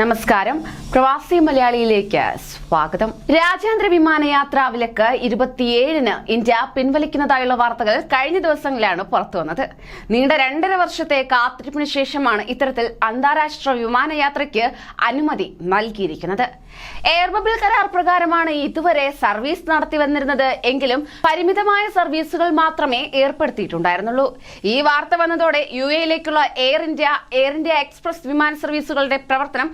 നമസ്കാരം. പ്രവാസി മലയാളിയിലേക്ക് സ്വാഗതം. രാജ്യാന്തര വിമാനയാത്ര വിലക്ക് ഇരുപത്തിയേഴിന് ഇന്ത്യ പിൻവലിക്കുന്നതായുള്ള വാർത്തകൾ കഴിഞ്ഞ ദിവസങ്ങളിലാണ് പുറത്തുവന്നത് നീണ്ട രണ്ടര വർഷത്തെ കാത്തിരിപ്പിന് ശേഷമാണ് ഇത്തരത്തിൽ അന്താരാഷ്ട്ര വിമാനയാത്രയ്ക്ക് അനുമതി നൽകിയിരിക്കുന്നത്. എയർബബിൾ കരാർ പ്രകാരമാണ് ഇതുവരെ സർവീസ് നടത്തി വന്നിരുന്നത് എങ്കിലും പരിമിതമായ സർവീസുകൾ മാത്രമേ ഏർപ്പെടുത്തിയിട്ടുണ്ടായിരുന്നുള്ളൂ. ഈ വാർത്ത വന്നതോടെ U എയിലേക്കുള്ള Air India Air India Express വിമാന സർവീസുകളുടെ പ്രവർത്തനം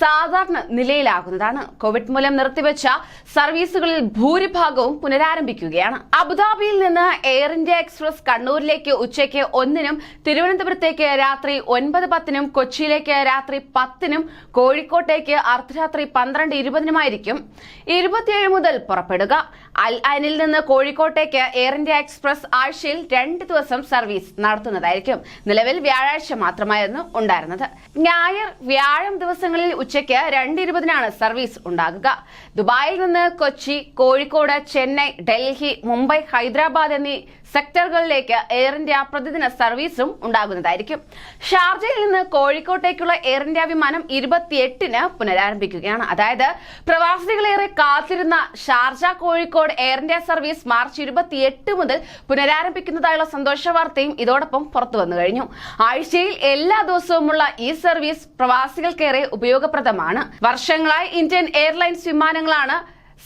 സാധാരണ നിലയിലാകുന്നതാണ്. കോവിഡ് മൂലം നിർത്തിവെച്ച സർവീസുകളിൽ ഭൂരിഭാഗവും പുനരാരംഭിക്കുകയാണ്. അബുദാബിയിൽ നിന്ന് എയർ ഇന്ത്യ എക്സ്പ്രസ് കണ്ണൂരിലേക്ക് ഉച്ചയ്ക്ക് ഒന്നിനും തിരുവനന്തപുരത്തേക്ക് രാത്രി ഒൻപത് പത്തിനും കൊച്ചിയിലേക്ക് രാത്രി പത്തിനും കോഴിക്കോട്ടേക്ക് അർദ്ധരാത്രി പന്ത്രണ്ട് ഇരുപതിനുമായിരിക്കും. ഇരുപത്തിയേഴ് മുതൽ പുറപ്പെടുക. അൽ അനിൽ നിന്ന് കോഴിക്കോട്ടേക്ക് എയർ ഇന്ത്യ എക്സ്പ്രസ് ആഴ്ചയിൽ രണ്ട് ദിവസം സർവീസ് നടത്തുന്നതായിരിക്കും. നിലവിൽ വ്യാഴാഴ്ച മാത്രമായിരുന്നു ഉണ്ടായിരുന്നത്. ഞായർ വ്യാഴം ദിവസങ്ങളിൽ ഉച്ചയ്ക്ക് രണ്ട് ഇരുപതിനാണ് സർവീസ് ഉണ്ടാകുക. ദുബായിൽ നിന്ന് കൊച്ചി കോഴിക്കോട് ചെന്നൈ ഡൽഹി മുംബൈ ഹൈദരാബാദ് എന്നീ സെക്ടറുകളിലേക്ക് എയർ ഇന്ത്യ പ്രതിദിന സർവീസും ഉണ്ടാകുന്നതായിരിക്കും. ഷാർജയിൽ നിന്ന് കോഴിക്കോട്ടേക്കുള്ള എയർ ഇന്ത്യ വിമാനം ഇരുപത്തിയെട്ടിന് പുനരാരംഭിക്കുകയാണ്. അതായത് പ്രവാസികളേറെ കാത്തിരുന്ന Sharjah Kozhikode Air India service March ഇരുപത്തിയെട്ട് മുതൽ പുനരാരംഭിക്കുന്നതായുള്ള സന്തോഷ വാർത്തയും ഇതോടൊപ്പം പുറത്തു വന്നു കഴിഞ്ഞു. ആഴ്ചയിൽ എല്ലാ ദിവസവുമുള്ള ഈ സർവീസ് പ്രവാസികൾക്കേറെ ഉപയോഗപ്രദമാണ് വർഷങ്ങളായി ഇന്ത്യൻ എയർലൈൻസ് വിമാനങ്ങളാണ്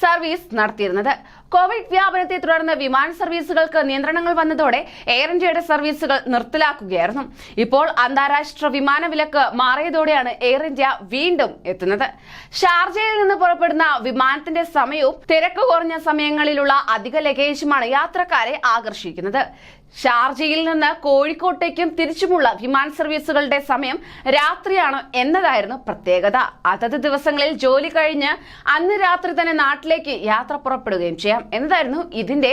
സർവീസ് നടത്തിയിരുന്നത്. കോവിഡ് വ്യാപനത്തെ തുടർന്ന് വിമാന സർവീസുകൾക്ക് നിയന്ത്രണങ്ങൾ വന്നതോടെ എയർ ഇന്ത്യയുടെ സർവീസുകൾ നിർത്തലാക്കുകയായിരുന്നു. ഇപ്പോൾ അന്താരാഷ്ട്ര വിമാന വിലക്ക് മാറിയതോടെയാണ് എയർ ഇന്ത്യ വീണ്ടും എത്തുന്നത്. ഷാർജയിൽ നിന്ന് പുറപ്പെടുന്ന വിമാനത്തിന്റെ സമയവും തിരക്ക് കുറഞ്ഞ സമയങ്ങളിലുള്ള അധിക ലഗേജുമാണ് യാത്രക്കാരെ ആകർഷിക്കുന്നത്. ഷാർജയിൽ നിന്ന് കോഴിക്കോട്ടേക്കും തിരിച്ചുമുള്ള വിമാന സർവീസുകളുടെ സമയം രാത്രിയാണ് എന്നതായിരുന്നു പ്രത്യേകത. അതത് ദിവസങ്ങളിൽ ജോലി കഴിഞ്ഞ് അന്ന് രാത്രി തന്നെ നാട്ടിലേക്ക് യാത്ര പുറപ്പെടുകയും ചെയ്യാം. എന്നതായിരുന്നു ഇതിന്റെ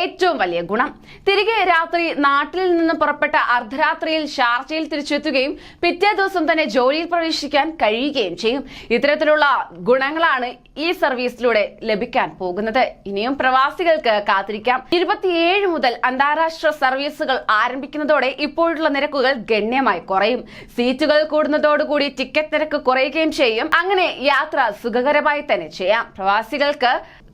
ഏറ്റവും വലിയ ഗുണം. തിരികെ രാത്രി നാട്ടിൽ നിന്ന് പുറപ്പെട്ട അർദ്ധരാത്രിയിൽ ഷാർജയിൽ തിരിച്ചെത്തുകയും പിറ്റേ ദിവസം തന്നെ ജോലിയിൽ പ്രവേശിക്കാൻ കഴിയുകയും ചെയ്യും. ഇത്തരത്തിലുള്ള ഗുണങ്ങളാണ് ഈ സർവീസിലൂടെ ലഭിക്കാൻ പോകുന്നത്. ഇനിയും പ്രവാസികൾക്ക് കാത്തിരിക്കാം. ഇരുപത്തിയേഴ് മുതൽ അന്താരാഷ്ട്ര സർവീസുകൾ ആരംഭിക്കുന്നതോടെ ഇപ്പോഴുള്ള നിരക്കുകൾ ഗണ്യമായി കുറയും. സീറ്റുകൾ കൂടുന്നതോടുകൂടി ടിക്കറ്റ് നിരക്ക് കുറയുകയും ചെയ്യും. അങ്ങനെ യാത്ര സുഖകരമായി തന്നെ ചെയ്യാം. പ്രവാസികൾക്ക്